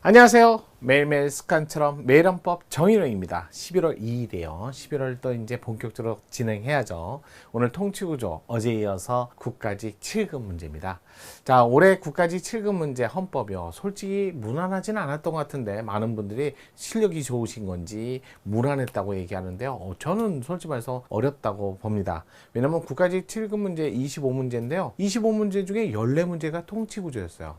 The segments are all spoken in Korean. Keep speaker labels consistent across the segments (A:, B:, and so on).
A: 안녕하세요. 매일매일 습관처럼 매일헌법 정의령입니다. 11월 2일이에요. 11월 또 이제 본격적으로 진행해야죠. 오늘 통치구조 어제 이어서 국가직 7급 문제입니다. 자, 올해 국가직 7급 문제 헌법이요. 솔직히 무난하진 않았던 것 같은데 많은 분들이 실력이 좋으신 건지 무난했다고 얘기하는데요. 어, 저는 솔직히 말해서 어렵다고 봅니다. 왜냐면 국가직 7급 문제 25문제인데요. 25문제 중에 14문제가 통치구조였어요.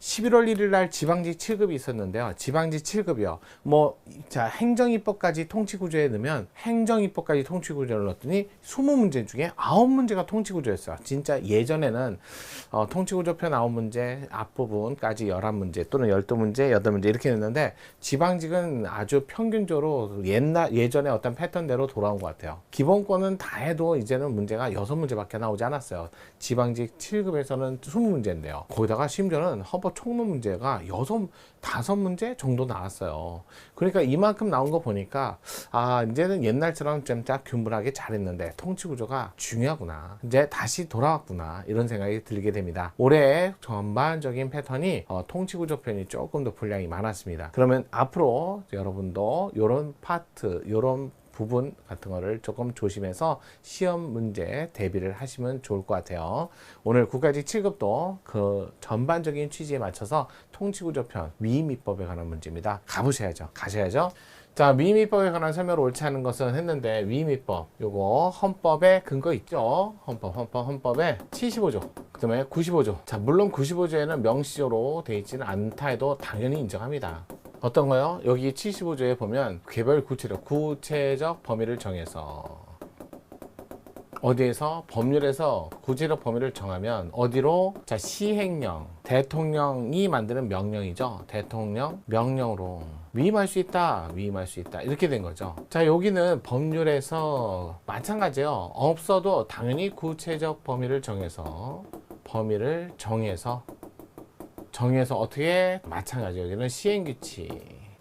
A: 11월 1일 날 지방직 7급이 있었는데요. 지방직 7급이요. 뭐, 자, 행정입법까지 통치구조에 넣으면 행정입법까지 통치구조를 넣었더니 20문제 중에 9문제가 통치구조였어요. 진짜 예전에는 어, 통치구조표 9문제, 앞부분까지 11문제 또는 12문제, 8문제 이렇게 냈는데 지방직은 아주 평균적으로 옛날, 예전에 어떤 패턴대로 돌아온 것 같아요. 기본권은 다 해도 이제는 문제가 6문제밖에 나오지 않았어요. 지방직 7급에서는 20문제인데요. 거기다가 심지어는 헌법 총론 문제가 여섯 다섯 문제 정도 나왔어요. 그러니까 이만큼 나온 거 보니까 아 이제는 옛날처럼 좀딱 균분하게 잘했는데 통치 구조가 중요하구나. 이제 다시 돌아왔구나 이런 생각이 들게 됩니다. 올해 전반적인 패턴이 어, 통치 구조 편이 조금 더 분량이 많았습니다. 그러면 앞으로 여러분도 이런 파트, 이런 부분 같은 거를 조금 조심해서 시험 문제 대비를 하시면 좋을 것 같아요. 오늘 국가직 7급도 그 전반적인 취지에 맞춰서 통치구조편 위임입법에 관한 문제입니다. 가보셔야죠. 가셔야죠. 자, 위임입법에 관한 설명을 옳지 않은 것은 했는데 위임입법 요거 헌법에 근거 있죠. 헌법, 헌법, 헌법에 75조, 그 다음에 95조. 자, 물론 95조에는 명시적으로 돼 있지는 않다 해도 당연히 인정합니다. 어떤 거요? 여기 75조에 보면 개별 구체적 구체적 범위를 정해서 어디에서 법률에서 구체적 범위를 정하면 어디로? 자 시행령 대통령이 만드는 명령이죠. 대통령 명령으로 위임할 수 있다 위임할 수 있다. 이렇게 된 거죠. 자 여기는 법률에서 마찬가지예요. 없어도 당연히 구체적 범위를 정해서 범위를 정해서 정해서 어떻게? 마찬가지 여기는 시행규칙.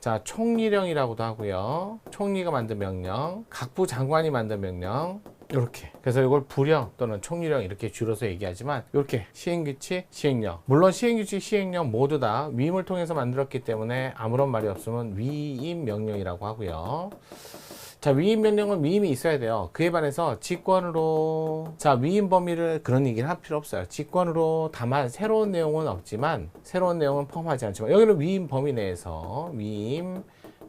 A: 자 총리령이라고도 하고요. 총리가 만든 명령 각부 장관이 만든 명령 이렇게. 그래서 이걸 부령 또는 총리령 이렇게 줄여서 얘기하지만 이렇게 시행규칙 시행령. 물론 시행규칙 시행령 모두 다 위임을 통해서 만들었기 때문에 아무런 말이 없으면 위임 명령이라고 하고요 자, 위임 명령은 위임이 있어야 돼요. 그에 반해서 직권으로 자, 위임 범위를 그런 얘기를 할 필요 없어요. 직권으로 다만 새로운 내용은 없지만 새로운 내용은 포함하지 않지만 여기는 위임 범위 내에서 위임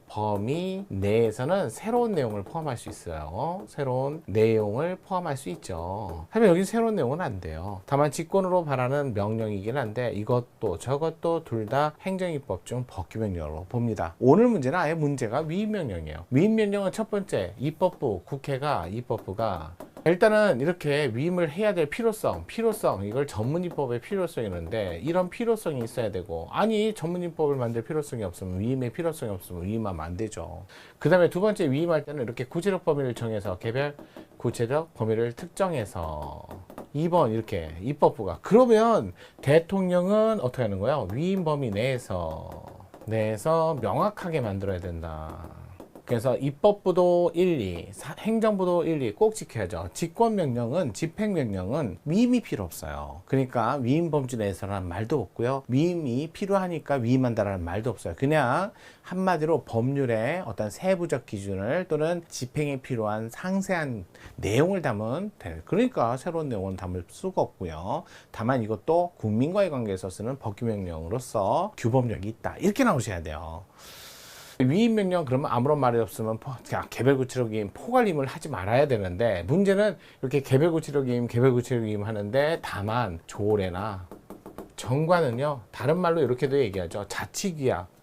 A: 범위 내에서는 새로운 내용을 포함할 수 있어요. 새로운 내용을 포함할 수 있죠. 하지만 여기 새로운 내용은 안 돼요. 다만 직권으로 바라는 명령이긴 한데 이것도 저것도 둘 다 행정입법 중 법규명령으로 봅니다. 오늘 문제는 아예 문제가 위임명령이에요. 위임명령은 첫 번째 입법부 국회가 입법부가 일단은 이렇게 위임을 해야 될 필요성, 필요성, 이걸 전문입법의 필요성이 있는데 이런 필요성이 있어야 되고 아니 전문입법을 만들 필요성이 없으면 위임의 필요성이 없으면 위임하면 안 되죠. 그 다음에 두 번째 위임할 때는 이렇게 구체적 범위를 정해서 개별 구체적 범위를 특정해서 2번 이렇게 입법부가 그러면 대통령은 어떻게 하는 거예요? 위임 범위 내에서 내에서 명확하게 만들어야 된다. 그래서 입법부도 1, 2, 행정부도 1, 2 꼭 지켜야죠. 직권명령은 집행명령은 위임이 필요 없어요. 그러니까 위임 범주 내에서라는 말도 없고요. 위임이 필요하니까 위임한다라는 말도 없어요. 그냥 한마디로 법률의 어떤 세부적 기준을 또는 집행에 필요한 상세한 내용을 담은 그러니까 새로운 내용은 담을 수가 없고요. 다만 이것도 국민과의 관계에서 쓰는 법규명령으로서 규범력이 있다. 이렇게 나오셔야 돼요. 위임 명령 그러면 아무런 말이 없으면 개별 구체적인 포괄임을 하지 말아야 되는데 문제는 이렇게 개별 구체적임 개별 구체적임 하는데 다만 조례나 정관은요 다른 말로 이렇게도 얘기하죠 자치규약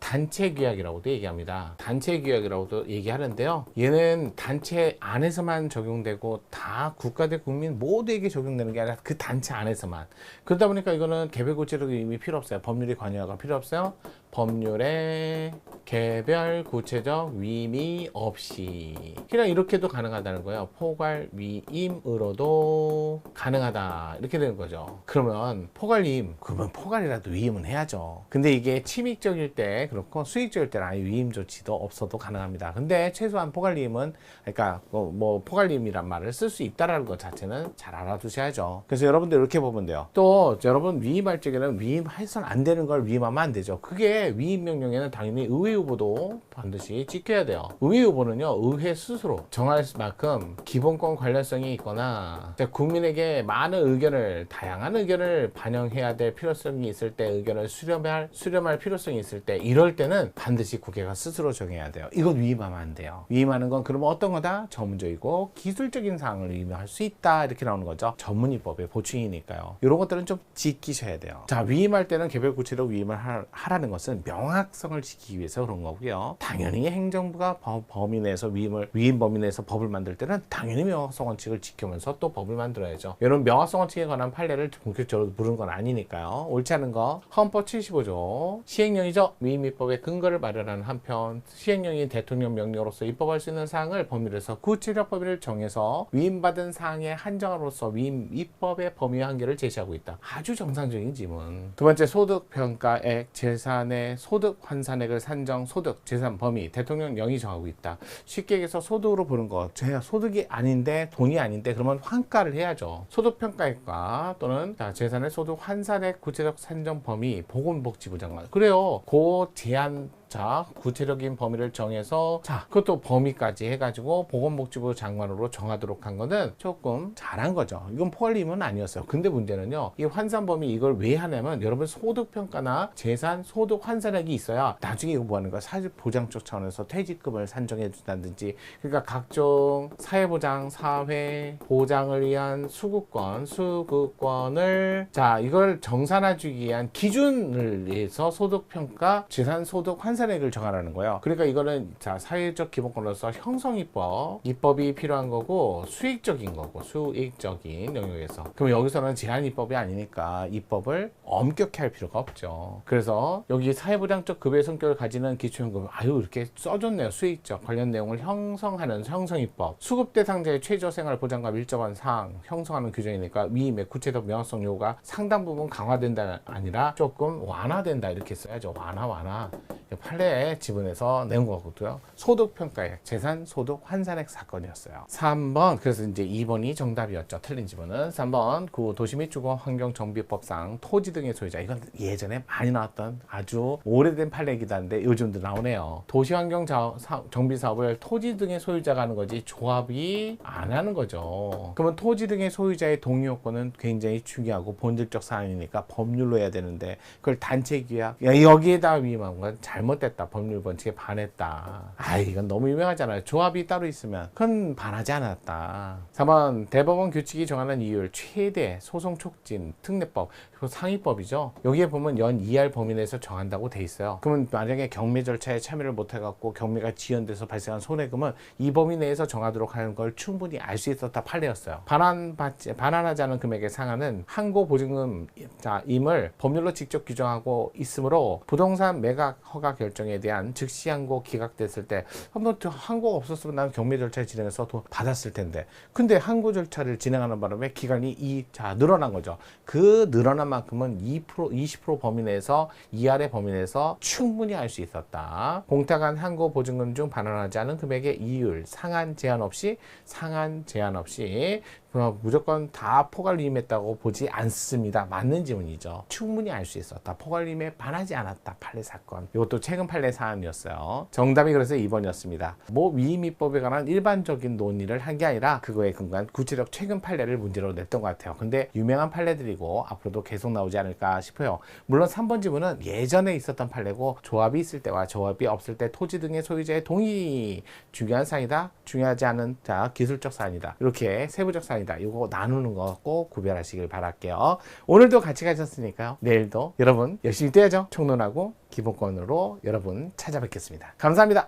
A: 단체 규약이라고도 얘기합니다. 단체 규약이라고도 얘기하는데요. 얘는 단체 안에서만 적용되고 다 국가 대 국민 모두에게 적용되는 게 아니라 그 단체 안에서만. 그러다 보니까 이거는 개별 구체적 의미 필요 없어요. 법률이 관여가 필요 없어요. 법률에 개별 구체적 위임이 없이 그냥 이렇게도 가능하다는 거예요. 포괄 위임으로도 가능하다 이렇게 되는 거죠. 그러면 포괄 위임 그러면 포괄이라도 위임은 해야죠. 근데 이게 침입적일 때 그렇고 수익적일 때는 아예 위임 조치도 없어도 가능합니다. 근데 최소한 포괄 위임은 그러니까 뭐, 뭐 포괄 위임이란 말을 쓸 수 있다라는 것 자체는 잘 알아두셔야죠. 그래서 여러분들 이렇게 보면 돼요. 또 여러분 위임할 적에는 위임해서는 안 되는 걸 위임하면 안 되죠. 그게 이때 위임 명령에는 당연히 의회 후보도 반드시 지켜야 돼요. 의회 후보는요, 의회 스스로 정할 만큼 기본권 관련성이 있거나 자, 국민에게 많은 의견을 다양한 의견을 반영해야 될 필요성이 있을 때 의견을 수렴할 수렴할 필요성이 있을 때 이럴 때는 반드시 국회가 스스로 정해야 돼요. 이건 위임하면 안 돼요. 위임하는 건 그러면 어떤 거다? 전문적이고 기술적인 사항을 위임할 수 있다 이렇게 나오는 거죠. 전문위법의 보충이니까요. 이런 것들은 좀 지키셔야 돼요. 자 위임할 때는 개별 구체적 위임을 하, 하라는 것은 명확성을 지키기 위해서 그런 거고요. 당연히 행정부가 법- 범위 내에서 위임을 위임 범위 내에서 법을 만들 때는 당연히 명확성 원칙을 지키면서 또 법을 만들어야죠. 이런 명확성 원칙에 관한 판례를 본격적으로 부른 건 아니니까요. 옳지 않은 거 헌법 75조 시행령이죠. 위임 입법의 근거를 마련하는 한편 시행령이 대통령 명령으로서 입법할 수 있는 사항을 범위에서 구체적 범위를 정해서 위임받은 사항에 한정함으로써 위임 입법의 범위 한계를 제시하고 있다. 아주 정상적인 지문. 두 번째 소득 평가액 재산의 소득 환산액을 산정 소득 재산 범위 대통령령이 정하고 있다. 쉽게 얘기해서 소득으로 보는 거. 제가 소득이 아닌데 돈이 아닌데 그러면 환가를 해야죠. 소득 평가액과 또는 자, 재산의 소득 환산액 구체적 산정 범위 보건복지부 장관. 그래요. 그 제한 자 구체적인 범위를 정해서 자 그것도 범위까지 해가지고 보건복지부 장관으로 정하도록 한 거는 조금 잘한 거죠. 이건 포괄임은 아니었어요. 근데 문제는요. 이 환산 범위 이걸 왜 하냐면 여러분 소득 평가나 재산 소득 환산액이 있어야 나중에 이거 뭐 하는 거야. 사실 보장 쪽 차원에서 퇴직금을 산정해 준다든지 그러니까 각종 사회보장 사회 보장을 위한 수급권 수급권을 자 이걸 정산해 주기 위한 기준을 위해서 소득 평가 재산 소득 환산 액을 정하라는 거예요. 그러니까 이거는 자 사회적 기본권으로서 형성 입법 입법이 필요한 거고 수익적인 거고 수익적인 영역에서 그럼 여기서는 제한 입법이 아니니까 입법을 엄격히 할 필요가 없죠. 그래서 여기 사회보장적 급여의 성격을 가지는 기초연금 아유 이렇게 써줬네요. 수익적 관련 내용을 형성하는 형성 입법 수급 대상자의 최저 생활 보장과 밀접한 사항 형성하는 규정이니까 위임의 구체적 명확성 요구가 상당 부분 강화된다 아니라 조금 완화된다 이렇게 써야죠. 완화 완화 판례 지분에서 내온 거고요. 소득 평가액, 재산 소득 환산액 사건이었어요. 3번 그래서 이제 2번이 정답이었죠. 틀린 지분은 3번 구 도시 및 주거 환경 정비법상 토지 등의 소유자 이건 예전에 많이 나왔던 아주 오래된 판례이기도 한데 요즘도 나오네요. 도시 환경 정비 사업을 토지 등의 소유자가 하는 거지 조합이 안 하는 거죠. 그러면 토지 등의 소유자의 동의 요건은 굉장히 중요하고 본질적 사안이니까 법률로 해야 되는데 그걸 단체 계약 야, 여기에다 위임한 건 잘못 됐다 법률 원칙에 반했다. 아 이건 너무 유명하잖아요. 조합이 따로 있으면 그건 반하지 않았다. 3번 대법원 규칙이 정하는 이율 최대 소송 촉진 특례법 그 상위법이죠. 여기에 보면 연 2할 범위 내에서 정한다고 돼 있어요. 그러면 만약에 경매 절차에 참여를 못 해갖고 경매가 지연돼서 발생한 손해금은 이 범위 내에서 정하도록 하는 걸 충분히 알 수 있었다 판례였어요. 반환받지 반환하지 않은 금액의 상한은 항고 보증금 자 임을 법률로 직접 규정하고 있으므로 부동산 매각 허가 결 정에 대한 즉시 항고 기각됐을 때 한번 항고가 없었으면 난 경매 절차 진행해서 돈 받았을 텐데. 근데 항고 절차를 진행하는 바람에 기간이 이 자 늘어난 거죠. 그 늘어난 만큼은 2% 20% 범위 내에서 이하의 범위 내에서 충분히 알 수 있었다. 공탁한 항고 보증금 중 반환하지 않은 금액의 이율 상한 제한 없이 상한 제한 없이 어, 무조건 다 포괄임했다고 보지 않습니다. 맞는 지문이죠. 충분히 알 수 있었다. 포괄임에 반하지 않았다. 판례 사건. 이것도 최근 판례 사안이었어요. 정답이 그래서 2번이었습니다. 뭐 위임입법에 관한 일반적인 논의를 한 게 아니라 그거에 근거한 구체적 최근 판례를 문제로 냈던 것 같아요. 근데 유명한 판례들이고 앞으로도 계속 나오지 않을까 싶어요. 물론 3번 지문은 예전에 있었던 판례고 조합이 있을 때와 조합이 없을 때 토지 등의 소유자의 동의 중요한 사항이다. 중요하지 않은 자 기술적 사안이다. 이렇게 세부적 사안이다. 이거 나누는 거 꼭 구별하시길 바랄게요. 오늘도 같이 가셨으니까요. 내일도 여러분 열심히 뛰어야죠. 총론하고 기본권으로 여러분 찾아뵙겠습니다. 감사합니다.